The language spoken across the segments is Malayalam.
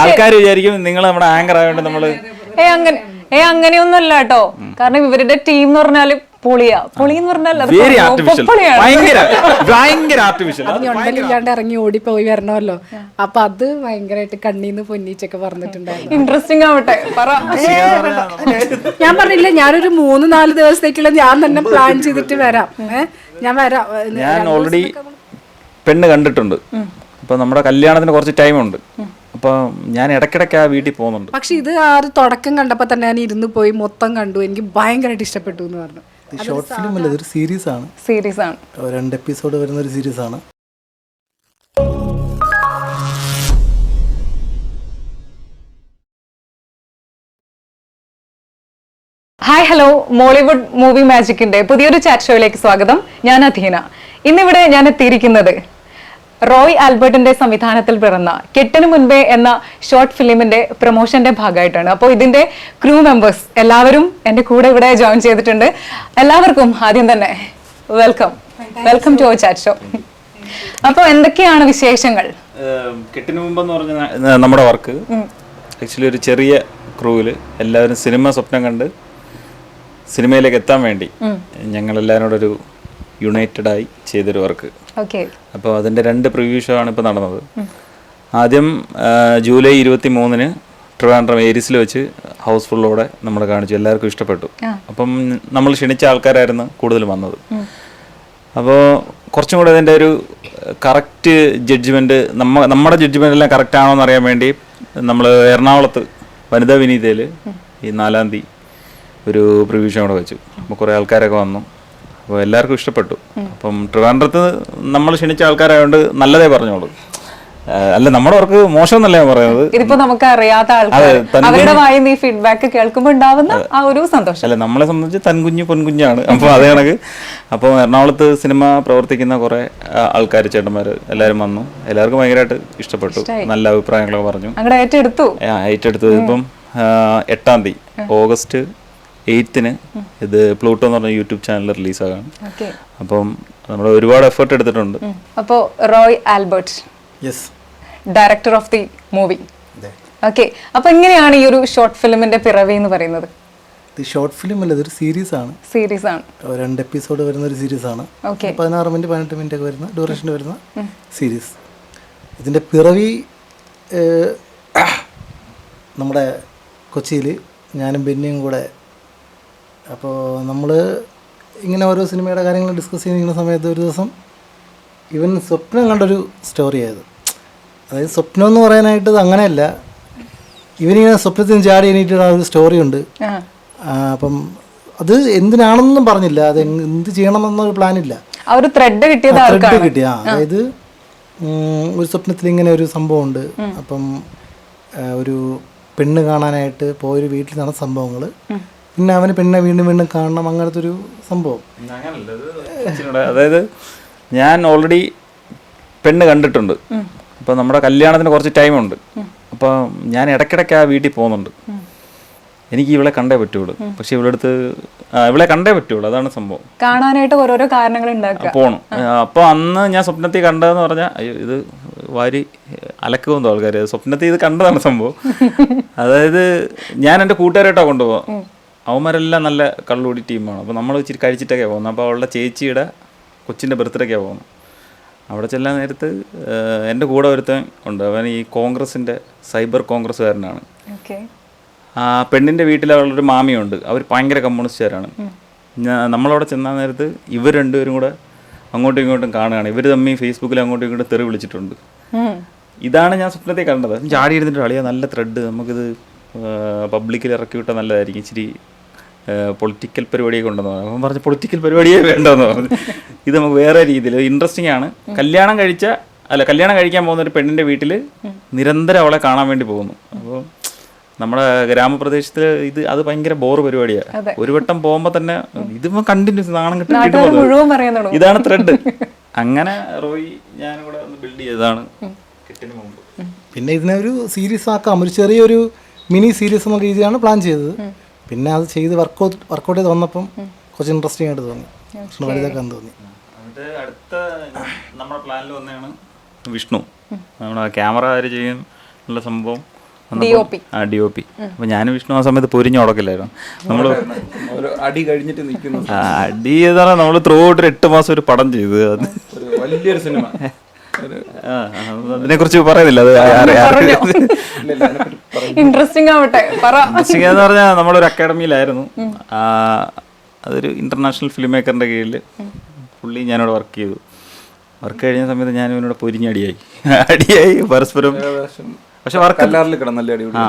ആൾക്കാർ വിചാരിക്കും നിങ്ങൾ നമ്മുടെ ആങ്കർ ആയതുകൊണ്ട് നമ്മൾ ഏ അങ്ങനെ ഏ അങ്ങനെയൊന്നുമല്ല കേട്ടോ. കാരണം ഇവരുടെ ടീം എന്ന് പറഞ്ഞാൽ പൊളിയാ. പൊളി എന്ന് പറഞ്ഞാൽ ഞൊണ്ടലില്ലാണ്ട് ഇറങ്ങി ഓടിപ്പോയി വരണമല്ലോ. അപ്പൊ അത് ഭയങ്കരമായിട്ട് കണ്ണീന്ന് പൊന്നിച്ചൊക്കെ പറഞ്ഞിട്ടുണ്ടായിരുന്നു ഇൻട്രസ്റ്റിംഗ് ആവട്ടെ. പറ. ഞാൻ പറഞ്ഞില്ല ഞാനൊരു മൂന്ന് നാല് ദിവസത്തേക്കുള്ള ഞാൻ തന്നെ പ്ലാൻ ചെയ്തിട്ട് വരാം. ഞാൻ വരാം. ഞാൻ ഓൾറെഡി പെണ്ണ് കണ്ടിട്ടുണ്ട്. അപ്പൊ നമ്മുടെ കല്യാണത്തിന് കുറച്ച് ടൈമുണ്ട് അപ്പൊ ഞാൻ ഇടയ്ക്കിടയ്ക്ക് ആ വീട്ടിൽ പോകുന്നുണ്ട്. പക്ഷെ ഇത് ആ ഒരു തുടക്കം കണ്ടപ്പോൾ തന്നെ ഞാൻ ഇരുന്ന് പോയി മൊത്തം കണ്ടു. എനിക്ക് ഭയങ്കരമായിട്ട് ഇഷ്ടപ്പെട്ടു എന്ന് പറഞ്ഞു. ഇത് ഷോർട്ട് ഫിലിം അല്ല ഇതൊരു സീരീസ് ആണ്. സീരീസ് ആണ്. രണ്ട് എപ്പിസോഡ് വരുന്ന ഒരു സീരീസ് ആണ്. ഹായ് ഹലോ മോളിവുഡ് മൂവി മാജിക്കിന്റെ പുതിയൊരു ചാറ്റ് ഷോയിലേക്ക് സ്വാഗതം. ഞാൻ അധീന. ഇന്നിവിടെ ഞാൻ എത്തിയിരിക്കുന്നത് റോയ് ആൽബർട്ടിന്റെ സംവിധാനത്തിൽ പിറന്ന കെട്ടിനു മുൻപേ എന്ന ഷോർട്ട് ഫിലിമിന്റെ പ്രൊമോഷന്റെ ഭാഗമായിട്ടാണ്. അപ്പോൾ ഇതിന്റെ ക്രൂ മെമ്പേഴ്സ് എല്ലാവരും എന്റെ കൂടെ ഇവിടെ ജോയിൻ ചെയ്തിട്ടുണ്ട്. എല്ലാവർക്കും ആദ്യം തന്നെ welcome. Welcome to chat show. അപ്പോൾ എന്തൊക്കെയാണ് വിശേഷങ്ങൾ? കെട്ടിന് മുമ്പെന്ന് പറഞ്ഞ നമ്മുടെ വർക്ക്. ആക്ച്വലി ഒരു ചെറിയ ക്രൂവിൽ എല്ലാവരും സിനിമ സ്വപ്നം കണ്ട് സിനിമയിലേക്ക് എത്താൻ വേണ്ടി ഞങ്ങൾ എല്ലാവരും കൂടെ യുണൈറ്റഡ് ആയി ചെയ്തൊരു വർക്ക്. അപ്പോൾ അതിന്റെ രണ്ട് പ്രിവ്യൂ ഷോ ആണ് ഇപ്പോൾ നടന്നത്. ആദ്യം ജൂലൈ ഇരുപത്തി മൂന്നിന് ട്രിവാൻഡ്രം ഏരിസിൽ വെച്ച് ഹൗസ്ഫുള്ളോടെ നമ്മൾ കാണിച്ചു. എല്ലാവർക്കും ഇഷ്ടപ്പെട്ടു. അപ്പം നമ്മൾ ക്ഷണിച്ച ആൾക്കാരായിരുന്നു കൂടുതൽ വന്നത്. അപ്പോൾ കുറച്ചും കൂടെ അതിന്റെ ഒരു കറക്റ്റ് ജഡ്ജ്മെന്റ് നമ്മ നമ്മുടെ ജഡ്ജ്മെന്റ് എല്ലാം കറക്റ്റ് ആണോ എന്ന് അറിയാൻ വേണ്ടി നമ്മൾ എറണാകുളത്ത് വനിതാ വിനീതയിൽ ഈ നാലാം തീയതി ഒരു പ്രിവ്യൂ ഷോ കൂടെ വെച്ചു. അപ്പോൾ കുറേ ആൾക്കാരൊക്കെ വന്നു. അപ്പോൾ എല്ലാവർക്കും ഇഷ്ടപ്പെട്ടു. അപ്പം ട്രിവാൻഡ്രത്ത് നമ്മൾ ക്ഷണിച്ച ആൾക്കാരായതുകൊണ്ട് നല്ലതേ പറഞ്ഞോളൂ. അല്ല നമ്മുടെ അവർക്ക് മോശമെന്നല്ല ഞാൻ പറയുന്നത്. ഇതിപ്പോ നമുക്ക് അറിയാത്ത ആൾക്കാർ അവരുടെ വായിൽ ഈ ഫീഡ്ബാക്ക് കേൾക്കുമ്പോൾ ഉണ്ടാവുന്ന ആ ഒരു സന്തോഷം. അല്ല നമ്മളെ സംബന്ധിച്ച് തൻകുഞ്ഞ് പൊൻകുഞ്ഞാണ്. അപ്പോൾ അതേ കണക്ക്. അപ്പോൾ എറണാകുളത്ത് സിനിമ പ്രവർത്തിക്കുന്ന കുറെ ആൾക്കാർ ചേട്ടന്മാർ എല്ലാവരും വന്നു. എല്ലാവർക്കും ഭയങ്കരമായിട്ട് ഇഷ്ടപ്പെട്ടു. നല്ല അഭിപ്രായങ്ങളൊക്കെ പറഞ്ഞു. ഏറ്റെടുത്തു. ആ, ഏറ്റെടുത്തത് ഇപ്പം എട്ടാം തീയതി. ഓഗസ്റ്റ് എയ്ത്തിന് ഇത് പ്ലൂട്ടോ എന്ന് പറഞ്ഞ യൂട്യൂബ് ചാനൽ റിലീസാകാണ്. ആകാം അപ്പം നമ്മൾ ഒരുപാട് എഫേർട്ട് എടുത്തിട്ടുണ്ട്. അപ്പോൾ Roy Albert. Yes. Director of the movie. Okay. അപ്പൊ എങ്ങനെയാണ് ഈ ഒരു ഷോർട്ട് ഫിലിമിന്റെ പിറവി എന്ന് പറയുന്നത്? ഇത് ഷോർട്ട് ഫിലിം അല്ല ഇതൊരു സീരീസ് ആണ് സീരീസ് ആണ് രണ്ട് എപ്പിസോഡ് വരുന്ന ഒരു സീരീസ് ആണ് പതിനാറ് മിനിറ്റ് പതിനെട്ട് മിനിറ്റ് ഒക്കെ വരുന്ന ഡ്യൂറേഷൻ വരുന്ന സീരീസ്. ഇതിന്റെ പിറവി നമ്മുടെ കൊച്ചിയിൽ ഞാനും ബെന്നിയും കൂടെ അപ്പോൾ നമ്മൾ ഇങ്ങനെ ഓരോ സിനിമയുടെ കാര്യങ്ങൾ ഡിസ്കസ് ചെയ്യുന്ന സമയത്ത് ഒരു ദിവസം ഇവൻ സ്വപ്നം കണ്ടൊരു സ്റ്റോറിയായത് അതായത് സ്വപ്നം എന്ന് പറയാനായിട്ട് ഇത് അങ്ങനെയല്ല. ഇവനിങ്ങനെ സ്വപ്നത്തിൽ നിന്ന് ചാടി എണീറ്റുള്ള ഒരു സ്റ്റോറി ഉണ്ട്. അപ്പം അത് എന്തിനാണെന്നൊന്നും പറഞ്ഞില്ല. അത് എന്ത് ചെയ്യണമെന്നൊരു പ്ലാനില്ല ഒരു ത്രെഡ് കിട്ടിയത് ത്രെഡ് കിട്ടിയ അതായത് ഒരു സ്വപ്നത്തിൽ ഇങ്ങനെ ഒരു സംഭവം ഉണ്ട്. അപ്പം ഒരു പെണ്ണ് കാണാനായിട്ട് പോയൊരു വീട്ടിൽ നടന്ന സംഭവങ്ങൾ പിന്നെ അവന് പെണ്ണെ വീണ്ടും വീണ്ടും കാണണം അങ്ങനത്തെ ഒരു സംഭവം അങ്ങനല്ല ഇത് അതായത് ഞാൻ ഓൾറെഡി പെണ്ണ് കണ്ടിട്ടുണ്ട്. അപ്പോൾ നമ്മുടെ കല്യാണത്തിന് കുറച്ച് ടൈമുണ്ട് അപ്പോൾ ഞാൻ ഇടയ്ക്കിടയ്ക്ക് ആ വീട്ടിൽ പോകുന്നുണ്ട്. എനിക്ക് ഇവളെ കണ്ടേ പറ്റുള്ളൂ. പക്ഷെ ഇവളെ അടുത്ത് ഇവിടെ ഇവളെ കണ്ടേ പറ്റുള്ളൂ. അതാണ് സംഭവം. കാണാനായിട്ട് ഓരോരോ കാരണങ്ങൾ പോണം. അപ്പോൾ അന്ന് ഞാൻ സ്വപ്നത്തിൽ കണ്ടതെന്ന് പറഞ്ഞാൽ അയ്യോ ഇത് വാരി അലക്കുമെന്ന് ആൾക്കാർ സ്വപ്നത്തിൽ ഇത് കണ്ടതാണ് സംഭവം. അതായത് ഞാൻ എന്റെ കൂട്ടുകാരായിട്ടാണ് കൊണ്ടുപോകാം അവന്മാരെല്ലാം നല്ല കള്ളുകൂടി ടീമാണ്. അപ്പോൾ നമ്മൾ ഇച്ചിരി കഴിച്ചിട്ടൊക്കെ പോകുന്നത്. അപ്പോൾ അവളുടെ ചേച്ചിയുടെ കൊച്ചിന്റെ ബർത്ത്ഡേക്കാണ് പോകുന്നത്. അവിടെ ചെല്ലാൻ നേരത്ത് എന്റെ കൂടെ ഒരുത്തൻ ഉണ്ട്. അവൻ ഈ കോൺഗ്രസിന്റെ സൈബർ കോൺഗ്രസ്സുകാരനാണ്. ആ പെണ്ണിന്റെ വീട്ടിൽ അവളൊരു മാമിയുണ്ട്. അവർ ഭയങ്കര കമ്മ്യൂണിസ്റ്റുകാരാണ്. ഞാൻ നമ്മളവിടെ ചെന്നാൽ നേരത്ത് ഇവർ രണ്ടുപേരും കൂടെ അങ്ങോട്ടും ഇങ്ങോട്ടും കാണുകയാണ്. ഇവർ തമ്മി ഫേസ്ബുക്കിൽ അങ്ങോട്ടും ഇങ്ങോട്ടും തെറി വിളിച്ചിട്ടുണ്ട്. ഇതാണ് ഞാൻ സ്വപ്നത്തെ കണ്ടത്. ചാടി ഇരുന്നിട്ട് അളിയാ നല്ല ത്രെഡ് നമുക്കിത് പബ്ലിക്കിൽ ഇറക്കി വിട്ടാൽ നല്ലതായിരിക്കും. ഇച്ചിരി പൊളിറ്റിക്കൽ പരിപാടിയൊക്കെ ഉണ്ടെന്ന് പറഞ്ഞു. അപ്പം പറഞ്ഞു പൊളിറ്റിക്കൽ പരിപാടിയേ വേണ്ടെന്ന് പറഞ്ഞു. ഇത് നമുക്ക് വേറെ രീതിയിൽ ഇൻട്രസ്റ്റിംഗ് ആണ്. കല്യാണം കഴിച്ച അല്ല കല്യാണം കഴിക്കാൻ പോകുന്ന ഒരു പെണ്ണിന്റെ വീട്ടിൽ നിരന്തരം അവളെ കാണാൻ വേണ്ടി പോകുന്നു. അപ്പോൾ നമ്മുടെ ഗ്രാമപ്രദേശത്തിൽ ഇത് അത് ഭയങ്കര ബോറ് പരിപാടിയാണ് ഒരു വട്ടം പോകുമ്പോൾ തന്നെ ഇത് കണ്ടിന്യൂസ് നാണം കിട്ടും ഇതാണ് ത്രെഡ് അങ്ങനെ റോയി ഞാനും കൂടെ ഒന്ന് ബിൽഡ് ചെയ്തതാണ് കെട്ടിന് മുമ്പ്. പിന്നെ ഇതിനെ ഒരു സീരീസ് ആക്കാം. ഒരു ചെറിയൊരു മിനി സീരീസ് എന്ന രീതിയാണ് പ്ലാൻ ചെയ്തത്. പിന്നെ അത് ചെയ്ത് വർക്കൗട്ട് വർക്ക്ഔട്ട് ചെയ്ത് വന്നപ്പം കുറച്ച് ഇൻട്രസ്റ്റിംഗ് ആയിട്ട് തോന്നി. കുറച്ച് വലുതാക്കാൻ തോന്നി. എന്നിട്ട് അടുത്ത നമ്മുടെ പ്ലാനിൽ വന്നതാണ് വിഷ്ണു. നമ്മുടെ ക്യാമറ ആര് ചെയ്യും എന്നുള്ള സംഭവം DOP. ആ ഡി ഒ പി അപ്പൊ ഞാനും വിഷ്ണു ആ സമയത്ത് പൊരിഞ്ഞു ഉടക്കില്ലായിരുന്നു. നമ്മൾ ഒരു അടി കഴിഞ്ഞിട്ട് നിൽക്കുന്നു അടി എന്ന് പറഞ്ഞാൽ നമ്മൾ ത്രൂ ഔട്ട് ഒരു എട്ട് മാസം ഒരു പടം ചെയ്തു ഒരു വലിയൊരു സിനിമ. അതിനെ കുറിച്ച് പറയുന്നില്ല. ഇൻട്രസ്റ്റിംഗ് ആവട്ടെ പറ. ഉദ്ദേശിക്കുക എന്ന് പറഞ്ഞാൽ നമ്മളൊരു അക്കാഡമിയിലായിരുന്നു. ആ, അതൊരു ഇന്റർനാഷണൽ ഫിലിം മേക്കറിന്റെ കീഴിൽ പുള്ളി ഞാനിവിടെ വർക്ക് ചെയ്തു. വർക്ക് കഴിഞ്ഞ സമയത്ത് ഞാൻ ഇവനോട് പൊരിഞ്ഞടിയായി അടിയായി. പരസ്പരം. പക്ഷെ വർക്ക് കല്ലാറിൽ നല്ല അടി ആ.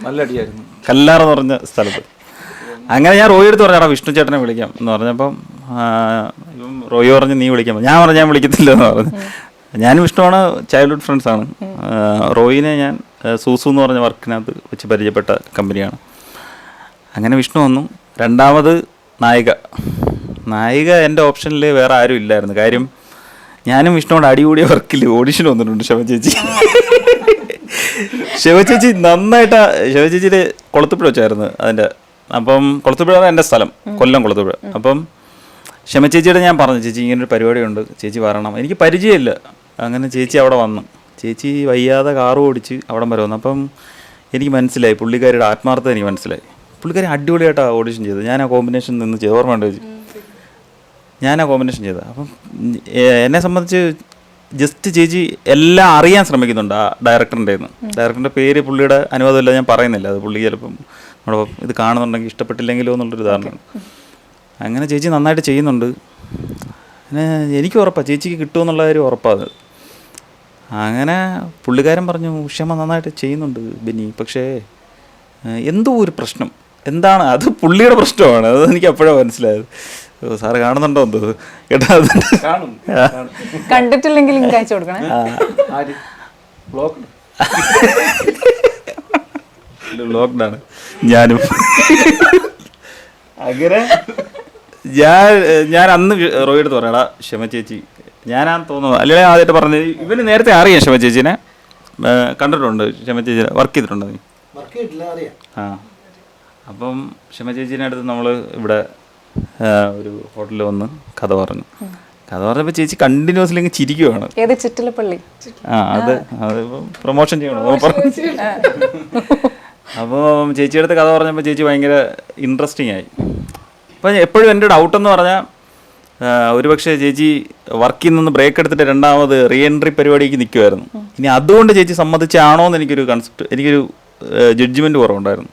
നല്ല അടിയായിരുന്നു. കല്ലാർ എന്ന് പറഞ്ഞ സ്ഥലത്ത്. അങ്ങനെ ഞാൻ റോയി എടുത്ത് പറഞ്ഞാടാ വിഷ്ണു ചേട്ടനെ വിളിക്കാം എന്ന് പറഞ്ഞപ്പം ആ, റോയി പറഞ്ഞ് നീ വിളിക്കാം ഞാൻ പറഞ്ഞു ഞാൻ വിളിക്കത്തില്ല എന്ന് പറഞ്ഞു. ഞാനും വിഷ്ണുവാണ് ചൈൽഡ്ഹുഡ് ഫ്രണ്ട്സാണ് റോയിനെ ഞാൻ സൂസു എന്ന് പറഞ്ഞ വർക്കിനകത്ത് വെച്ച് പരിചയപ്പെട്ട കമ്പനിയാണ്. അങ്ങനെ വിഷ്ണു വന്നു. രണ്ടാമത് നായിക. നായിക എന്റെ ഓപ്ഷനിൽ വേറെ ആരും ഇല്ലായിരുന്നു. കാര്യം ഞാനും വിഷ്ണുവോട് അടികൂടിയ വർക്കിൽ ഓഡിഷൻ വന്നിട്ടുണ്ട് ശിവ ചേച്ചി. ശിവചേച്ചി നന്നായിട്ട് ശിവചേച്ചിയുടെ കൊളത്തുപുഴ വെച്ചായിരുന്നു അതിന്റെ അപ്പം കൊളത്തുപുഴ എന്റെ സ്ഥലം. കൊല്ലം കൊളത്തുപുഴ. അപ്പം ക്ഷമ ചേച്ചിയുടെ ഞാൻ പറഞ്ഞു ചേച്ചി ഇങ്ങനൊരു പരിപാടിയുണ്ട്. ചേച്ചി വരണം. എനിക്ക് പരിചയമില്ല. അങ്ങനെ ചേച്ചി അവിടെ വന്നു. ചേച്ചി വയ്യാതെ കാറ് ഓടിച്ച് അവിടം വരെ വന്നു. അപ്പം എനിക്ക് മനസ്സിലായി. പുള്ളിക്കാരിയുടെ ആത്മാർത്ഥത എനിക്ക് മനസ്സിലായി. പുള്ളിക്കാരി അടിപൊളിയായിട്ടാണ് ഓഡിഷൻ ചെയ്തത്. ഞാൻ ആ കോമ്പിനേഷൻ നിന്ന് ചെയ്ത് ഓർമ്മയുണ്ട് ചേച്ചി? ഞാൻ ആ കോമ്പിനേഷൻ ചെയ്തത്. അപ്പം എന്നെ സംബന്ധിച്ച് ജസ്റ്റ് ചേച്ചി എല്ലാം അറിയാൻ ശ്രമിക്കുന്നുണ്ട് ആ ഡയറക്ടറിന്റെ നിന്ന് ഡയറക്ടറിന്റെ പേര് പുള്ളിയുടെ അനുവാദമില്ല ഞാൻ പറയുന്നില്ല. അത് പുള്ളി ചിലപ്പം നമ്മുടെ ഇത് കാണുന്നുണ്ടെങ്കിൽ ഇഷ്ടപ്പെട്ടില്ലെങ്കിലോ എന്നുള്ളൊരു ധാരണയാണ് അങ്ങനെ ചേച്ചി നന്നായിട്ട് ചെയ്യുന്നുണ്ട്. പിന്നെ എനിക്ക് ഉറപ്പാണ് ചേച്ചിക്ക് കിട്ടുമെന്നുള്ള കാര്യം ഉറപ്പാണ് അങ്ങനെ പുള്ളിക്കാരൻ പറഞ്ഞു ഉഷമ നന്നായിട്ട് ചെയ്യുന്നുണ്ട് ബെന്നി പക്ഷേ എന്തോ ഒരു പ്രശ്നം. എന്താണ്? അത് പുള്ളിയുടെ പ്രശ്നമാണ്. അത് എനിക്ക് അപ്പോഴാണ് മനസ്സിലായത്. സാറ് കാണുന്നുണ്ടോ എന്തോ? കേട്ടോ കാണും കണ്ടിട്ടില്ലെങ്കിൽ ലോക്ക്ഡൗൺ ഞാനും. അങ്ങനെ ഞാൻ ഞാൻ അന്ന് റോയിയുടെ അടുത്ത് പറയടാ ക്ഷമ ചേച്ചി. ഞാനാന്ന് തോന്നുന്നു അല്ലെങ്കിൽ ആദ്യമായിട്ട് പറഞ്ഞത് ഇവന് നേരത്തെ അറിയാം ക്ഷമ ചേച്ചിനെ. കണ്ടിട്ടുണ്ട് ക്ഷമ ചേച്ചി വർക്ക് ചെയ്തിട്ടുണ്ട് നീ? ആ. അപ്പം ക്ഷമ ചേച്ചീനെ അടുത്ത് നമ്മൾ ഇവിടെ ഒരു ഹോട്ടലിൽ വന്ന് കഥ പറഞ്ഞു. കഥ പറഞ്ഞപ്പോൾ ചേച്ചി കണ്ടിന്യൂസ്ലി ഇങ്ങനെ ചിരിക്കുവാണ്. ഏത് ചിറ്റിലപ്പള്ളി? ആ അത് അതിപ്പം പ്രൊമോഷൻ ചെയ്യണോ. അപ്പോൾ ചേച്ചിയുടെ അടുത്ത് കഥ പറഞ്ഞപ്പോൾ ചേച്ചി ഭയങ്കര ഇൻട്രസ്റ്റിംഗ് ആയി. അപ്പം എപ്പോഴും എന്റെ ഡൗട്ടെന്ന് പറഞ്ഞാൽ ഒരുപക്ഷെ ചേച്ചി വർക്കിൽ നിന്ന് ബ്രേക്ക് എടുത്തിട്ട് രണ്ടാമത് റീ എൻട്രി പരിപാടിക്ക് നിൽക്കുമായിരുന്നു ഇനി അതുകൊണ്ട് ചേച്ചി സമ്മതിച്ചാണോ എന്ന് എനിക്കൊരു കൺസെപ്റ്റ് എനിക്കൊരു ജഡ്ജ്മെന്റ് കുറവുണ്ടായിരുന്നു.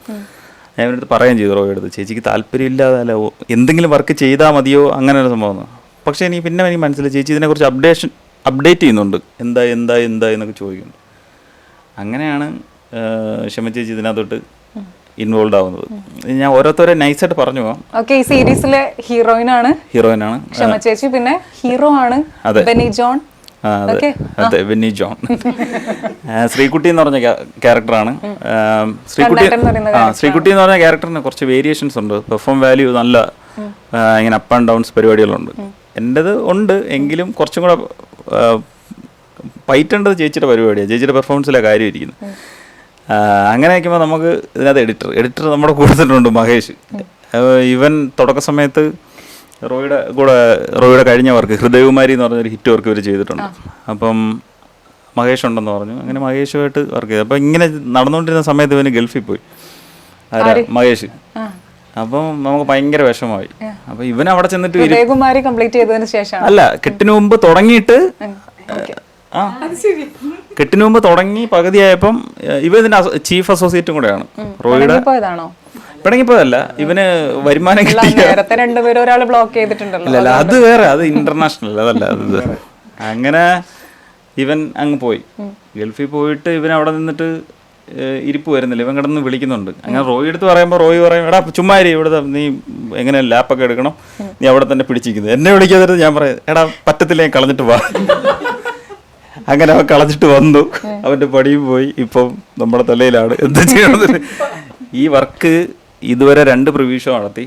ഞാൻ ഇവരുടെ അടുത്ത് പറയുകയും ചെയ്തു റോയ് എടുത്ത് ചേച്ചിക്ക് താല്പര്യമില്ലാതെ അല്ല എന്തെങ്കിലും വർക്ക് ചെയ്താൽ മതിയോ? അങ്ങനെ ഒരു സംഭവം പക്ഷേ എനിക്ക് പിന്നെ എനിക്ക് മനസ്സിലായി ചേച്ചി ഇതിനെക്കുറിച്ച് അപ്ഡേഷൻ അപ്ഡേറ്റ് ചെയ്യുന്നുണ്ട്. എന്താ എന്താ എന്താ എന്നൊക്കെ ചോദിക്കുന്നുണ്ട്. അങ്ങനെയാണ് ക്ഷമ ചേച്ചി ഇതിനകത്തോട്ട് ഇൻവോൾവ് ആവുന്നത്. ഞാൻ ഓരോരുത്തരെ നൈസായിട്ട് പറഞ്ഞു ഓക്കെ ഈ സീരീസിലെ ഹീറോയിൻ ആണ് ഹീറോയിനാണ്. ക്ഷമ ചേച്ചി പിന്നെ ഹീറോ ആണ്. Benny John. അതെ. അതെ ബെന്നി ജോൺ. ശ്രീകുട്ടി എന്ന് പറഞ്ഞ ക്യാരക്ടറാണ് ശ്രീകുട്ടി ആ ശ്രീകുട്ടി എന്ന് പറഞ്ഞ ക്യാരക്ടറിന് കുറച്ച് വേരിയേഷൻസ് ഉണ്ട്. പെർഫോം വാല്യൂ നല്ല ഇങ്ങനെ അപ്പ് ആൻഡ് ഡൗൺസ് പരിപാടികളുണ്ട്. എന്റെത് ഉണ്ട്. എങ്കിലും കുറച്ചും കൂടെ പൈറ്റേണ്ടത് ചേച്ചിയുടെ പരിപാടിയാണ് ചേച്ചിയുടെ പെർഫോമൻസിലെ കാര്യം ഇരിക്കുന്നത് അങ്ങനെ വയ്ക്കുമ്പോൾ നമുക്ക് ഇതിനകത്ത് എഡിറ്റർ എഡിറ്റർ നമ്മുടെ കൂടെ തന്നെയുണ്ട് മഹേഷ്. ഇവൻ തുടക്ക സമയത്ത് റോയുടെ കൂടെ റോയുടെ കഴിഞ്ഞ വർക്ക് ഹൃദയകുമാരി എന്ന് പറഞ്ഞൊരു ഹിറ്റ് വർക്ക് ഇവർ ചെയ്തിട്ടുണ്ട്. അപ്പം മഹേഷ് ഉണ്ടെന്ന് പറഞ്ഞു. അങ്ങനെ മഹേഷുമായിട്ട് വർക്ക് ചെയ്തു. അപ്പം ഇങ്ങനെ നടന്നുകൊണ്ടിരുന്ന സമയത്ത് ഇവന് ഗൾഫിൽ പോയി. ആരാ? മഹേഷ്. അപ്പം നമുക്ക് ഭയങ്കര വിഷമമായി. അപ്പം ഇവൻ അവിടെ ചെന്നിട്ട് ഹൃദയകുമാരി കംപ്ലീറ്റ് ചെയ്തതിന് ശേഷം അല്ല കെട്ടിന് മുമ്പ് തുടങ്ങിയിട്ട് ആ. കെട്ടിന് മുമ്പ് തുടങ്ങി പകുതിയായപ്പം ഇവ ഇതിന്റെ ചീഫ് അസോസിയേറ്റും കൂടെയാണ്. റോയുടെ പോയതാണോ പിണങ്ങിപ്പോയതല്ല. ഇവന് വരുമാനം നേരത്തെ രണ്ടുപേരും ഒരാൾ ബ്ലോക്ക് ചെയ്തിട്ടുണ്ടല്ലോ. അത് വേറെ അത് ഇന്റർനാഷണൽ അതല്ല അത് അങ്ങനെ ഇവൻ അങ്ങ് പോയി. ഗൾഫിൽ പോയിട്ട് ഇവൻ അവിടെ നിന്നിട്ട് ഇരിപ്പ് വരുന്നില്ല. ഇവൻ കിടന്ന് വിളിക്കുന്നുണ്ട്. അങ്ങനെ റോയി എടുത്ത് പറയുമ്പോൾ റോയി പറയും എടാ ചുമ്മാരി ഇവിടെ നീ എങ്ങനെ ലാപ്പൊക്കെ എടുക്കണം? നീ അവിടെ തന്നെ പിടിച്ചിരിക്കുന്നത് എന്നെ വിളിക്കാതിരുന്ന് ഞാൻ പറയാം എടാ പറ്റത്തില്ല ഞാൻ കളഞ്ഞിട്ട് വാ. അങ്ങനെ അവൻ കളഞ്ഞിട്ട് വന്നു. അവന്റെ പടിയും പോയി. ഇപ്പം നമ്മുടെ തലയിലാണ്. എന്താ ചെയ്യണത് ഈ വർക്ക് ഇതുവരെ രണ്ട് പ്രിവ്യൂ നടത്തി.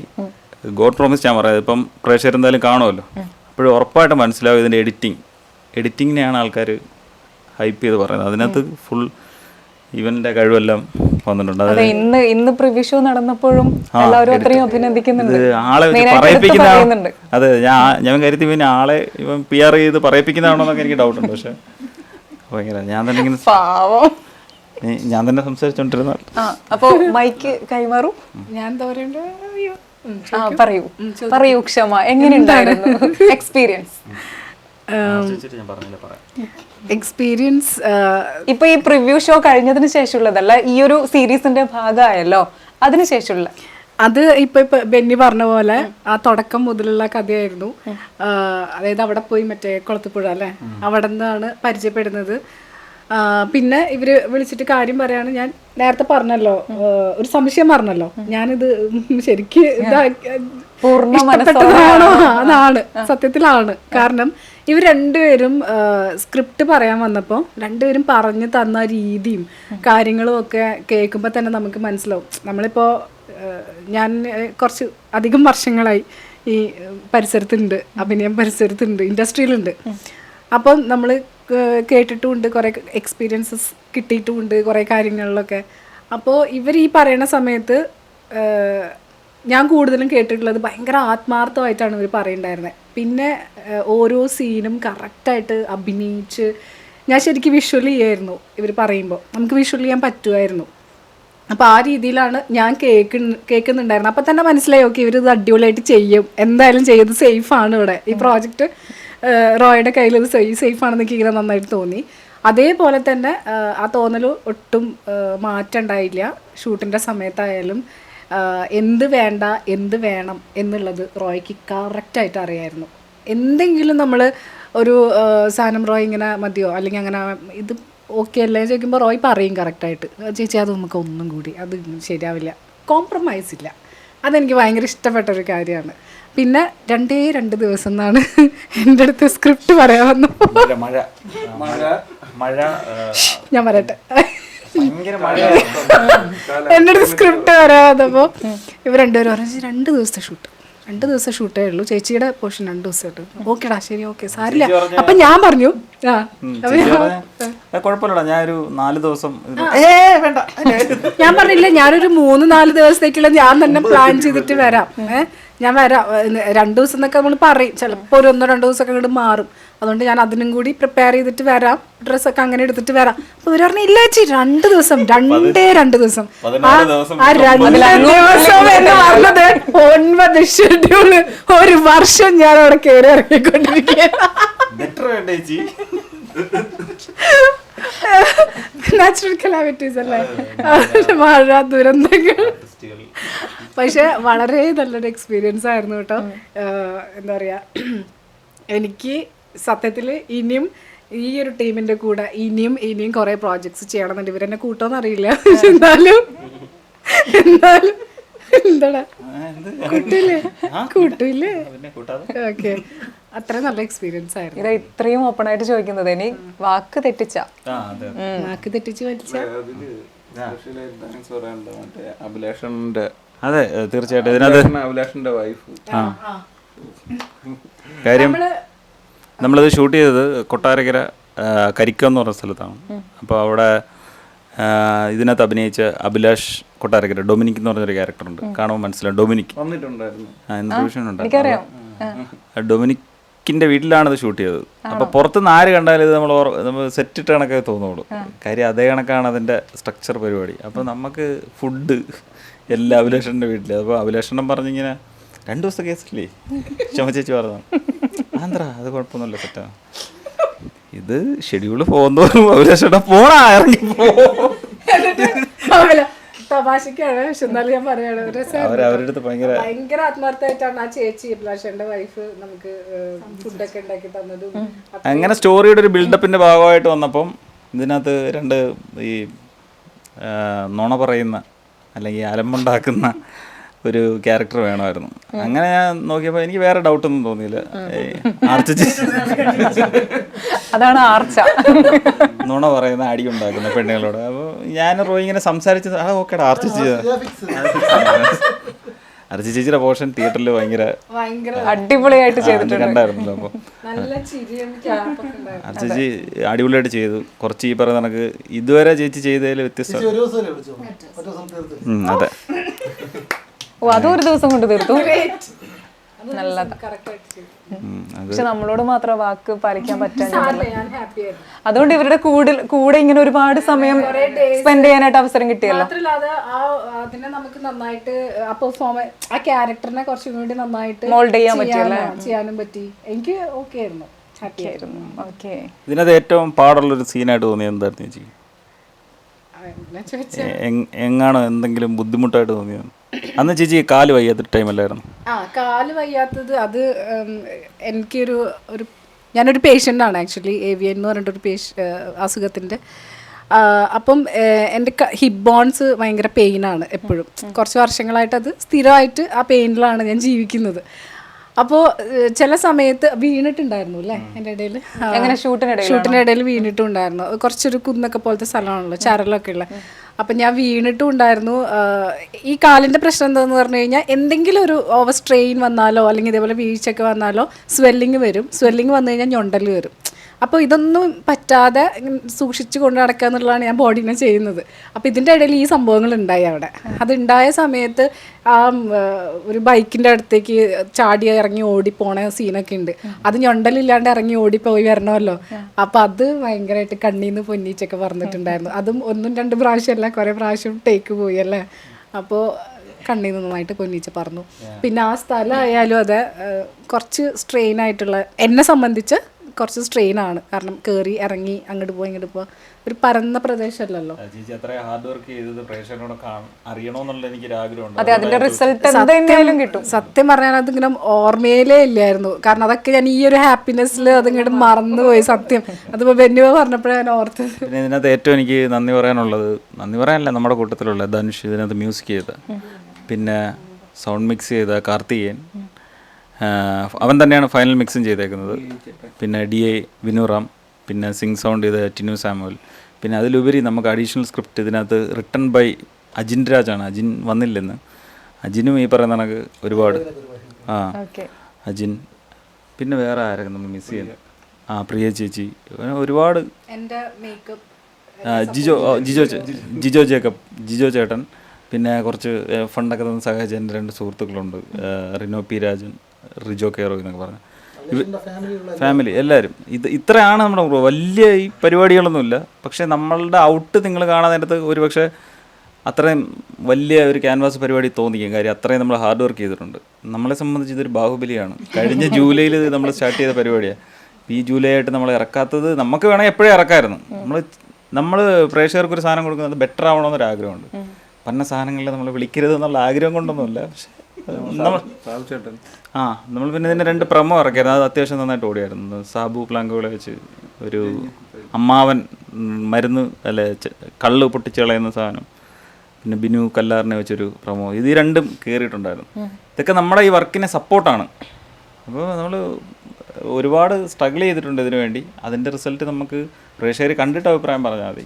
ഗോഡ് പ്രോമിസ് ഞാൻ പറയാം. ഇപ്പം പ്രേക്ഷകർ എന്തായാലും കാണുമല്ലോ. അപ്പോഴും ഉറപ്പായിട്ട് മനസ്സിലാവും ഇതിന്റെ എഡിറ്റിംഗ് എഡിറ്റിങ്ങിനെയാണ് ആൾക്കാർ ഹൈപ്പ് ചെയ്ത് പറയുന്നത്. അതിനകത്ത് ഫുൾ ഇവന്റെ കഴിവെല്ലാം വന്നിട്ടുണ്ട്. അതെ ഇന്ന് ഇന്ന് പ്രിവ്യൂ ഷോ നടന്നപ്പോഴും എല്ലാവരും അത്രയും അഭിനന്ദിക്കുന്നുണ്ട്. ആളെ പറയിപ്പിക്കുന്ന അതെ ഞാൻ ഞാൻ കരുതി പിന്നെ ആളെ ഇവൻ പി ആർ ചെയ്ത് പറയിപ്പിക്കുന്നതാണോ എന്നൊക്കെ എനിക്ക് ഡൗട്ട് ഉണ്ട്. പക്ഷെ ഭയങ്കര ഞാൻ തന്നെ ഇങ്ങനെ പാവം. ഞാൻ തന്നെ സംസാരിച്ചോണ്ടിരുന്ന ആ അപ്പോ മൈക്ക് കൈമാറും. ഞാൻ എന്താ അയ്യോ. ആ പറയൂ. പറയൂ ക്ഷമ. എങ്ങനെയുണ്ടായിരുന്നു എക്സ്പീരിയൻസ് എക്സ്പീരിയൻസ് ഇപ്പൊ ഈ പ്രിവ്യൂ ഷോ കഴിഞ്ഞതിന് ശേഷമുള്ളതല്ല ഈ ഒരു സീരീസിന്റെ ഭാഗമായല്ലോ. അതിനുശേഷമുള്ള അത് ഇപ്പൊ ഇപ്പൊ ബെന്നി പറഞ്ഞ പോലെ ആ തുടക്കം മുതലുള്ള കഥയായിരുന്നു. അതായത് അവിടെ പോയി മറ്റേ കുളത്തുപുഴ അല്ലെ? അവിടെ നിന്നാണ് പരിചയപ്പെടുന്നത്. പിന്നെ ഇവർ വിളിച്ചിട്ട് കാര്യം പറയാണ്. ഞാൻ നേരത്തെ പറഞ്ഞല്ലോ ഒരു സംശയം പറഞ്ഞല്ലോ. ഞാനിത് ശരിക്ക് ഇഷ്ടപ്പെട്ടതാണോ? അതാണ്. സത്യത്തിലാണ്. കാരണം ഇവർ രണ്ടുപേരും സ്ക്രിപ്റ്റ് പറയാൻ വന്നപ്പോൾ രണ്ടുപേരും പറഞ്ഞു തന്ന രീതിയും കാര്യങ്ങളും ഒക്കെ കേൾക്കുമ്പോൾ തന്നെ നമുക്ക് മനസ്സിലാവും. നമ്മളിപ്പോൾ ഞാൻ കുറച്ച് അധികം വർഷങ്ങളായി ഈ പരിസരത്തുണ്ട് അഭിനയം പരിസരത്തുണ്ട് ഇൻഡസ്ട്രിയിലുണ്ട്. അപ്പം നമ്മൾ കേട്ടിട്ടുമുണ്ട് കുറേ എക്സ്പീരിയൻസസ് കിട്ടിയിട്ടുമുണ്ട് കുറേ കാര്യങ്ങളിലൊക്കെ. അപ്പോൾ ഇവർ ഈ പറയുന്ന സമയത്ത് ഞാൻ കൂടുതലും കേട്ടിട്ടുള്ളത് ഭയങ്കര ആത്മാർത്ഥമായിട്ടാണ് ഇവർ പറയുണ്ടായിരുന്നത് പിന്നെ ഓരോ സീനും കറക്റ്റായിട്ട് അഭിനയിച്ച് ഞാൻ ശരിക്കും വിഷ്വൽ ചെയ്യായിരുന്നു ഇവർ പറയുമ്പോൾ നമുക്ക് വിഷ്വൽ ചെയ്യാൻ പറ്റുമായിരുന്നു. അപ്പോൾ ആ രീതിയിലാണ് ഞാൻ കേൾക്ക കേൾക്കുന്നുണ്ടായിരുന്നത് അപ്പം തന്നെ മനസ്സിലായി ഓക്കെ ഇവർ ഇത് അടിപൊളിയായിട്ട് ചെയ്യും. എന്തായാലും ചെയ്ത് സേഫാണ് ഇവിടെ. ഈ പ്രോജക്റ്റ് റോയുടെ കയ്യിൽ ഇത് സേഫ് ആണെന്ന് എനിക്ക് ഇങ്ങനെ നന്നായിട്ട് തോന്നി. അതേപോലെ തന്നെ ആ, തോന്നൽ ഒട്ടും മാറ്റണ്ടായില്ല. ഷൂട്ടിന്റെ സമയത്തായാലും എന്ത് വേണ്ട എന്ത് വേണം എന്നുള്ളത് റോയ്ക്ക് കറക്റ്റായിട്ട് അറിയായിരുന്നു. എന്തെങ്കിലും നമ്മൾ ഒരു സാധനം റോയ് ഇങ്ങനെ മതിയോ? അല്ലെങ്കിൽ അങ്ങനെ ഇത് ഓക്കെ അല്ലേ ചോദിക്കുമ്പോൾ റോയ് പറയും കറക്റ്റായിട്ട് ചേച്ചി അത് നമുക്ക് ഒന്നും കൂടി അത് ശരിയാവില്ല. കോംപ്രമൈസ് ഇല്ല. അതെനിക്ക് ഭയങ്കര ഇഷ്ടപ്പെട്ട ഒരു കാര്യമാണ്. പിന്നെ രണ്ടേ രണ്ട് ദിവസം എന്നാണ് എന്റെ അടുത്ത് സ്ക്രിപ്റ്റ് പറയാൻ വന്നപ്പോൾ മഴ മഴ മഴ ഞാൻ പറയട്ടെ. എന്റെ അടുത്ത് സ്ക്രിപ്റ്റ് പറയാൻ വന്നപ്പോൾ ഇവർ രണ്ടുപേരും പറഞ്ഞു രണ്ട് ദിവസത്തെ ഷൂട്ട് രണ്ട് ദിവസം ഷൂട്ടേ ഉള്ളൂ. ചേച്ചിയുടെ പോർഷൻ രണ്ട് ദിവസമായിട്ട് ഓക്കെടാ ശരി ഓക്കെ സാരില്ല. അപ്പൊ ഞാൻ പറഞ്ഞു. ആ. ഞാൻ- കുഴപ്പമില്ലടാ ഞാനൊരു നാല് ദിവസം ഞാൻ പറഞ്ഞില്ല ഞാനൊരു മൂന്ന് നാല് ദിവസത്തേക്കുള്ള ഞാൻ തന്നെ പ്ലാൻ ചെയ്തിട്ട് വരാം. ഏഹ് ഞാൻ വരാം രണ്ട് ദിവസം എന്നൊക്കെ നമ്മൾ പറയും. ചിലപ്പോൾ ഒരു ഒന്നോ രണ്ടോ ദിവസമൊക്കെ അങ്ങോട്ട് മാറും. അതുകൊണ്ട് ഞാൻ അതിനും കൂടി പ്രിപ്പയർ ചെയ്തിട്ട് വരാം. ഡ്രസ്സൊക്കെ അങ്ങനെ എടുത്തിട്ട് വരാം. അപ്പൊ ഇവർ പറഞ്ഞു ഇല്ല ചേച്ചി രണ്ട് ദിവസം രണ്ടേ രണ്ട് ദിവസം. ആ രണ്ട് ദിവസം എന്ന് പറഞ്ഞത് ഒൻപത് ഷെഡ്യൂൾ ഒരു വർഷം ഞാൻ അവിടെ കയറി ഇറങ്ങിക്കൊണ്ടിരിക്കുക നാച്ചുറൽ കലാമിറ്റീസ് അല്ലേ? മഴ ദുരന്തങ്ങൾ. പക്ഷെ വളരെ നല്ലൊരു എക്സ്പീരിയൻസ് ആയിരുന്നു കേട്ടോ. എന്താ പറയാ എനിക്ക് സത്യത്തിൽ ഇനിയും ഈ ഒരു ടീമിന്റെ കൂടെ ഇനിയും ഇനിയും കുറേ പ്രോജക്ട്സ് ചെയ്യണമെന്നുണ്ട്. ഇവരെന്നെ കൂട്ടോന്ന് അറിയില്ല. എന്നാലും എന്നാലും എന്താടാ? കൂട്ടില്ലേ? കൂട്ടില്ലേ? ഓക്കെ. അത്ര നല്ല എക്സ്പീരിയൻസ് ആയിരുന്നു. ഇത് ഇത്രയും ഓപ്പൺ ആയിട്ട് ചോദിക്കുന്നത് ഇനി വാക്ക് തെറ്റിച്ച. വാക്ക് തെറ്റിച്ച് വലിച്ച? അഭിലാഷന്റെ അതെ തീർച്ചയായിട്ടും. ഇതിനകത്ത് അഭിലാഷന്റെ വൈഫ് കാര്യം നമ്മളിത് ഷൂട്ട് ചെയ്തത് കൊട്ടാരക്കര കരിക്ക എന്ന് പറഞ്ഞ സ്ഥലത്താണ്. അപ്പോൾ അവിടെ ഇതിനകത്ത് അഭിനയിച്ച അഭിലാഷ് കൊട്ടാരക്കര ഡൊമിനിക് എന്ന് പറഞ്ഞൊരു ക്യാരക്ടറുണ്ട് കാണുമ്പോൾ മനസ്സിലായി ഡൊമിനിക്. വന്നിട്ടുണ്ടായിരുന്നു. ഡൊമിനിക്കിന്റെ വീട്ടിലാണ് ഇത് ഷൂട്ട് ചെയ്തത് അപ്പൊ പുറത്തുനിന്ന് ആര് കണ്ടാലും ഇത് നമ്മൾ നമ്മൾ സെറ്റ് ഇട്ട കണക്കെ തോന്നുള്ളൂ. കാര്യം അതേ കണക്കാണ് അതിന്റെ സ്ട്രക്ചർ പരിപാടി. അപ്പൊ നമുക്ക് ഫുഡ് എല്ലാ അഭിലേഷന്റെ വീട്ടിൽ അപ്പൊ അഭിലേഷണം പറഞ്ഞിങ്ങനെ രണ്ടു ദിവസത്തെ കേസില്ലേ ക്ഷമ ചേച്ചി പറഞ്ഞു ആന്ധ്ര അത് കുഴപ്പമൊന്നുമില്ല സെറ്റാ ഇത് ഷെഡ്യൂൾ പോകുന്നതോറും അഭിലാഷേട്ടാ പോണാ ഇറങ്ങി പോ. തമാശക്കാണ് പക്ഷെ എന്നാലും ഞാൻ പറയാണ് അവർ അവരുടെ അടുത്ത് ഭയങ്കര ഭയങ്കര ആത്മാർത്ഥമായിട്ടാണ് ആ ചേച്ചി അഭിലാഷന്റെ വൈഫ് നമുക്ക് ഫുഡൊക്കെ ഉണ്ടാക്കി തന്നതും അങ്ങനെ സ്റ്റോറിയുടെ ഒരു ബിൽഡപ്പിന്റെ ഭാഗമായിട്ട് വന്നപ്പം ഇതിനകത്ത് രണ്ട് ഈ നുണ പറയുന്ന അല്ലെങ്കിൽ അലമ്പുണ്ടാക്കുന്ന ഒരു ക്യാരക്ടർ വേണമായിരുന്നു. അങ്ങനെ ഞാൻ നോക്കിയപ്പോൾ എനിക്ക് വേറെ ഡൗട്ടൊന്നും തോന്നിയില്ല. ആർച്ച അതാണ് ആർച്ച. നുണ പറയുന്ന അടി ഉണ്ടാക്കുന്ന പെണ്ണുങ്ങളോട്. അപ്പോൾ ഞാൻ റോയി ഇങ്ങനെ സംസാരിച്ചത് ആ ഓക്കേടാ ആർച്ച അർജി ചേച്ചിയുടെ പോർഷൻ തിയേറ്ററിൽ ഭയങ്കര അടിപൊളിയായിട്ട് ചെയ്തിട്ട് ചെയ്തിട്ടുണ്ട്. കണ്ടായിരുന്നല്ലോ അപ്പോൾ അർജി ചേച്ചി അടിപൊളിയായിട്ട് ചെയ്തു. കുറച്ച് ഈ പറയുന്ന കണക്ക് ഇതുവരെ ചേച്ചി ചെയ്തതിൽ വ്യത്യസ്ത അതെ. ഓ അതും ഒരു ദിവസം കൊണ്ട് തീർത്തു. നല്ലതാ. പക്ഷെ നമ്മളോട് മാത്രം വാക്ക് പാലിക്കാൻ പറ്റാൻ ഞാൻ ഹാപ്പി ആയിരുന്നു. അതുകൊണ്ട് ഇവരുടെ കൂടെ കൂടെ ഇങ്ങനെ ഒരുപാട് സമയം സ്പെൻഡ് ചെയ്യാനായിട്ട് അവസരം കിട്ടിയല്ലോ. അതിനെ നമുക്ക് നന്നായിട്ട് ആ പെർഫോമ ആ ക്യാരക്ടറിനെ കുറച്ചും കൂടി നന്നായിട്ട് മോൾഡ് ചെയ്യാൻ ചെയ്യാനും- ചെയ്യാനും പറ്റി. എനിക്ക് ഓക്കെ ആയിരുന്നു. ഹാപ്പി ആയിരുന്നു. ഓക്കെ ഇതിനകത്ത് ഏറ്റവും പാടുള്ളൊരു സീനായിട്ട് തോന്നിയത് എന്തായിരുന്നു ചേച്ചി? എങ്ങാണോ എന്തെങ്കിലും ബുദ്ധിമുട്ടായിട്ട് തോന്നിയത്? അന്ന് ചേച്ചി കാൽ വയ്യാത്ത ടൈമല്ലായിരുന്നു? ആ കാൽ വയ്യാത്തത് അത് എനിക്കൊരു ഒരു ഞാനൊരു പേഷ്യന്റ് ആണ് ആക്ച്വലി ഏവിയൻ എന്ന് പറഞ്ഞിട്ടൊരു പേഷ് അസുഖത്തിന്റെ. അപ്പം എന്റെ ഹിപ്പ് ബോൺസ് ഭയങ്കര പെയിനാണ് എപ്പോഴും. കുറച്ച് വർഷങ്ങളായിട്ട് അത് സ്ഥിരമായിട്ട് ആ പെയിനിലാണ് ഞാൻ ജീവിക്കുന്നത്. അപ്പോൾ ചില സമയത്ത് വീണിട്ടുണ്ടായിരുന്നു അല്ലേ എന്റെ ഇടയിൽ? അങ്ങനെ ഷൂട്ടിനിടയിൽ ഇടയിൽ വീണിട്ടുണ്ടായിരുന്നു. കുറച്ചൊരു കുന്നൊക്കെ പോലത്തെ സ്ഥലമാണല്ലോ ചരലൊക്കെ ഉള്ള. അപ്പം ഞാൻ വീണിട്ടും ഉണ്ടായിരുന്നു. ഈ കാലിന്റെ പ്രശ്നം എന്താണെന്ന് പറഞ്ഞു കഴിഞ്ഞാൽ എന്തെങ്കിലും ഒരു ഓവർ സ്ട്രെയിൻ വന്നാലോ അല്ലെങ്കിൽ ഇതേപോലെ വീഴ്ചയൊക്കെ വന്നാലോ സ്വെല്ലിങ് വരും. സ്വെല്ലിങ് വന്നു കഴിഞ്ഞാൽ ഞൊണ്ടൽ വരും. അപ്പോൾ ഇതൊന്നും പറ്റാതെ സൂക്ഷിച്ചു കൊണ്ട് നടക്കുക എന്നുള്ളതാണ് ഞാൻ ബോഡീനെ ചെയ്യുന്നത്. അപ്പോൾ ഇതിന്റെ ഇടയിൽ ഈ സംഭവങ്ങൾ ഉണ്ടായി അവിടെ. അതുണ്ടായ സമയത്ത് ആ ഒരു ബൈക്കിന്റെ അടുത്തേക്ക് ചാടി ഇറങ്ങി ഓടി പോണ സീനൊക്കെ ഉണ്ട്. അത് ഞൊണ്ടലില്ലാണ്ട് ഇറങ്ങി ഓടി പോയി വരണമല്ലോ. അപ്പോൾ അത് ഭയങ്കരമായിട്ട് കണ്ണീന്ന് പൊന്നീച്ചൊക്കെ പറഞ്ഞിട്ടുണ്ടായിരുന്നു അതും ഒന്നും രണ്ട് പ്രാവശ്യമല്ല കുറേ പ്രാവശ്യം ടേക്ക് പോയി അല്ലേ? അപ്പോൾ കണ്ണീന്ന് നന്നായിട്ട് പൊന്നീച്ച പറഞ്ഞു പിന്നെ ആ സ്ഥലമായാലും അതെ കുറച്ച് സ്ട്രെയിൻ ആയിട്ടുള്ള എന്നെ സംബന്ധിച്ച് കുറച്ച് സ്ട്രെയിൻ ആണ്. കാരണം കയറി ഇറങ്ങി അങ്ങോട്ട് പോയി ഇങ്ങോട്ട് പോവാ. ഒരു പരന്ന പ്രദേശമല്ലല്ലോ ചേച്ചി അത്ര ഹാർഡ് വർക്ക് ചെയ്തത്? പ്രേക്ഷകരോട് അറിയണമെന്നുള്ള എനിക്കൊരു ആഗ്രഹമുണ്ട് അതെ അതിന്റെ റിസൾട്ട് എന്തായാലും കിട്ടും. സത്യം പറഞ്ഞാൽ അതിങ്ങനെ ഓർമ്മയിലേ ഇല്ലായിരുന്നു. കാരണം അതൊക്കെ ഞാൻ ഈ ഒരു ഹാപ്പിനെസ്സിൽ അതിങ്ങോട്ട് മറന്നുപോയി സത്യം. അതിപ്പോ ബെന്നുവ പറഞ്ഞപ്പോഴാണ് ഞാൻ ഓർത്തത്. പിന്നെ ഇതിനകത്ത് ഏറ്റവും എനിക്ക് നന്ദി പറയാനുള്ളത് നന്ദി പറയാനല്ല നമ്മുടെ കൂട്ടത്തിലുള്ള ധനുഷ് ഇതിനകത്ത് മ്യൂസിക് ചെയ്ത പിന്നെ സൗണ്ട് മിക്സ് ചെയ്ത കാർത്തികേയൻ അവൻ തന്നെയാണ് ഫൈനൽ മിക്സും ചെയ്തേക്കുന്നത്. പിന്നെ ഡി എ വിനുറാം പിന്നെ സിംഗ് സൗണ്ട് ചെയ്ത ടിനു സാമുവൽ. പിന്നെ അതിലുപരി നമുക്ക് അഡീഷണൽ സ്ക്രിപ്റ്റ് ഇതിനകത്ത് റിട്ടൺ ബൈ അജിൻ രാജാണ്. അജിൻ വന്നില്ലെന്ന്. അജിനും ഈ പറയുന്ന കണക്ക് ഒരുപാട്. ആ ഓക്കെ അജിൻ. പിന്നെ വേറെ ആരൊക്കെ നമ്മൾ മിസ് ചെയ്യുന്നത് ആ പ്രിയ ചേച്ചി. ഒരുപാട്. ജിജോ ജിജോ ജിജോ ജേക്കബ് ജിജോ ചേട്ടൻ. പിന്നെ കുറച്ച് ഫണ്ടൊക്കെ തന്നെ സഹായിച്ച എന്റെ രണ്ട് സുഹൃത്തുക്കളുണ്ട്. റിനോ പി രാജൻ റിജോ കെയറോ എന്നൊക്കെ പറഞ്ഞു. ഫാമിലി എല്ലാവരും. ഇത് ഇത്രയാണ് നമ്മുടെ വലിയ ഈ പരിപാടികളൊന്നുമില്ല. പക്ഷേ നമ്മളുടെ ഔട്ട് നിങ്ങൾ കാണാൻ നേരത്ത് ഒരുപക്ഷെ അത്രയും വലിയ ഒരു ക്യാൻവാസ് പരിപാടി തോന്നിക്കും. കാര്യം അത്രയും നമ്മൾ ഹാർഡ് വർക്ക് ചെയ്തിട്ടുണ്ട്. നമ്മളെ സംബന്ധിച്ച് ഇതൊരു ബാഹുബലിയാണ്. കഴിഞ്ഞ ജൂലൈയിൽ നമ്മൾ സ്റ്റാർട്ട് ചെയ്ത പരിപാടിയാണ് ഈ ജൂലൈ ആയിട്ട് നമ്മൾ ഇറക്കാത്തത് നമുക്ക് വേണമെങ്കിൽ എപ്പോഴേ ഇറക്കായിരുന്നു. നമ്മൾ നമ്മൾ പ്രേക്ഷകർക്ക് ഒരു സാധനം കൊടുക്കുന്നത് ബെറ്റർ ആവണമെന്നൊരു ആഗ്രഹമുണ്ട്. പന്ന സാധനങ്ങളിൽ നമ്മൾ വിളിക്കരുത് എന്നുള്ള ആഗ്രഹം കൊണ്ടൊന്നുമില്ല. പക്ഷേ നമ്മൾ ആ നമ്മൾ പിന്നെ ഇതിന്റെ രണ്ട് പ്രമോ ഇറക്കിയായിരുന്നു. അത് അത്യാവശ്യം നന്നായിട്ട് ഓടിയായിരുന്നു. സാബു പ്ലാങ്കുകളെ വെച്ച് ഒരു അമ്മാവൻ മരുന്ന് അല്ലെ കള്ള് പൊട്ടിച്ച് കളയുന്ന സാധനം. പിന്നെ ബിനു കല്ലാറിനെ വെച്ചൊരു പ്രമോ. ഇത് ഈ രണ്ടും കയറിയിട്ടുണ്ടായിരുന്നു ഇതൊക്കെ നമ്മുടെ ഈ വർക്കിനെ സപ്പോർട്ടാണ്. അപ്പോൾ നമ്മൾ ഒരുപാട് സ്ട്രഗിൾ ചെയ്തിട്ടുണ്ട് ഇതിനു വേണ്ടി. അതിന്റെ റിസൾട്ട് നമുക്ക് പ്രേക്ഷകർ കണ്ടിട്ട് അഭിപ്രായം പറഞ്ഞാൽ മതി.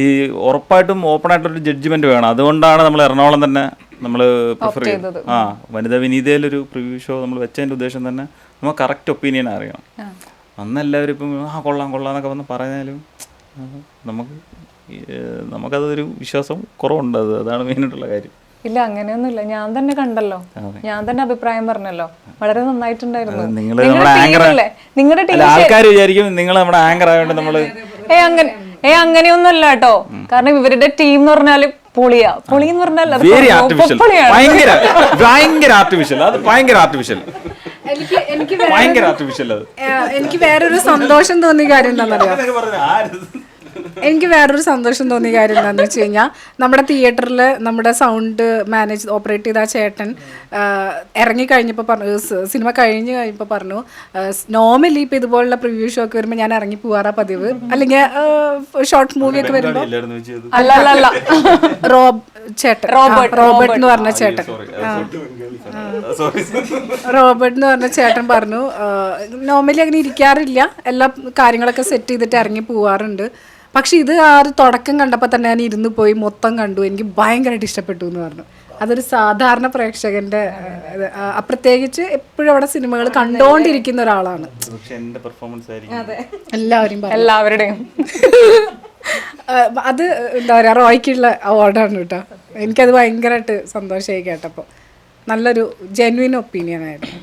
ഈ ഉറപ്പായിട്ടും ഓപ്പണായിട്ടൊരു ജഡ്ജ്മെന്റ് വേണം. അതുകൊണ്ടാണ് നമ്മൾ എറണാകുളം തന്നെ നമ്മൾ പ്രിഫർ ചെയ്തത്. ആ വനിതാ വിനീതയിലൊരു പ്രിവ്യൂ ഷോ നമ്മൾ വെച്ചതിന്റെ ഉദ്ദേശം തന്നെ നമുക്ക് കറക്റ്റ് ഒപ്പീനിയൻ അറിയണം. അന്ന് എല്ലാവരും ഇപ്പം ആ കൊള്ളാം കൊള്ളാം എന്നൊക്കെ വന്ന് പറഞ്ഞാലും നമുക്ക് നമുക്കതൊരു വിശ്വാസം കുറവുണ്ട്. അത് അതാണ് മെയിനായിട്ടുള്ള കാര്യം. ഇല്ല അങ്ങനെയൊന്നുമില്ല. ഞാൻ തന്നെ കണ്ടല്ലോ. ഞാൻ തന്നെ അഭിപ്രായം പറഞ്ഞല്ലോ. വളരെ നന്നായിട്ടുണ്ടായിരുന്നു. നിങ്ങളുടെ ആൾക്കാർ വിചാരിക്കും നിങ്ങൾ നമ്മുടെ ആങ്കർ ആയതുകൊണ്ട് ഏ അങ്ങനെ ഏ അങ്ങനെയൊന്നുമല്ല കേട്ടോ. കാരണം ഇവരുടെ ടീം എന്ന് പറഞ്ഞാൽ പൊളിയാ. പൊളി എന്ന് പറഞ്ഞാൽ അത് വെരി ആർട്ടിഫിഷ്യൽ ഭയങ്കര ഭയങ്കര ആർട്ടിഫിഷ്യൽ അത് ഭയങ്കര ആർട്ടിഫിഷ്യൽ എനിക്ക് എനിക്ക് ഭയങ്കര ആർട്ടിഫിഷ്യൽ അത്. എനിക്ക് വേറൊരു സന്തോഷം തോന്നിയ കാര്യം എന്താണെന്നറിയോ? എനിക്ക് വേറൊരു സന്തോഷം തോന്നിയ കാര്യം എന്താണെന്ന് വെച്ച് കഴിഞ്ഞാൽ നമ്മുടെ തിയേറ്ററിൽ നമ്മുടെ സൗണ്ട് മാനേജ് ഓപ്പറേറ്റ് ചെയ്ത ആ ചേട്ടൻ ഇറങ്ങി കഴിഞ്ഞപ്പോൾ പറഞ്ഞു സിനിമ കഴിഞ്ഞ് കഴിഞ്ഞപ്പോൾ പറഞ്ഞു നോർമലി ഇപ്പോൾ ഇതുപോലുള്ള പ്രിവ്യൂ ഷോ ഒക്കെ വരുമ്പോൾ ഞാൻ ഇറങ്ങി പോവാറാ പതിവ്. അല്ലെങ്കിൽ ഷോർട്ട് മൂവി ഒക്കെ വരുമ്പോൾ അല്ല അല്ല അല്ല. റോബ് ചേട്ടൻ. റോബർട്ട്, റോബർട്ട് എന്ന് പറഞ്ഞ ചേട്ടൻ. റോബർട്ട് എന്ന് പറഞ്ഞ ചേട്ടൻ പറഞ്ഞു നോർമലി അങ്ങനെ ഇരിക്കാറില്ല. എല്ലാ കാര്യങ്ങളൊക്കെ സെറ്റ് ചെയ്തിട്ട് ഇറങ്ങി പോവാറുണ്ട്. പക്ഷെ ഇത് ആ ഒരു തുടക്കം കണ്ടപ്പോൾ തന്നെ ഞാൻ ഇരുന്ന് പോയി മൊത്തം കണ്ടു. എനിക്ക് ഭയങ്കരമായിട്ട് ഇഷ്ടപ്പെട്ടു എന്ന് പറഞ്ഞു. അതൊരു സാധാരണ പ്രേക്ഷകന്റെ പ്രത്യേകിച്ച് എപ്പോഴും അവിടെ സിനിമകൾ കണ്ടുകൊണ്ടിരിക്കുന്ന ഒരാളാണ്. പക്ഷെ എന്റെ പെർഫോമൻസ് ആയിരിക്കും. എല്ലാവരും പറഞ്ഞു എല്ലാവരുടെയും. അത് എന്താ പറയുക റോയ്ക്കുള്ള അവാർഡാണ് കേട്ടോ. എനിക്കത് ഭയങ്കരമായിട്ട് സന്തോഷമായി കേട്ടപ്പോൾ. നല്ലൊരു ജെന്വിൻ ഒപ്പീനിയൻ ആയിരുന്നു.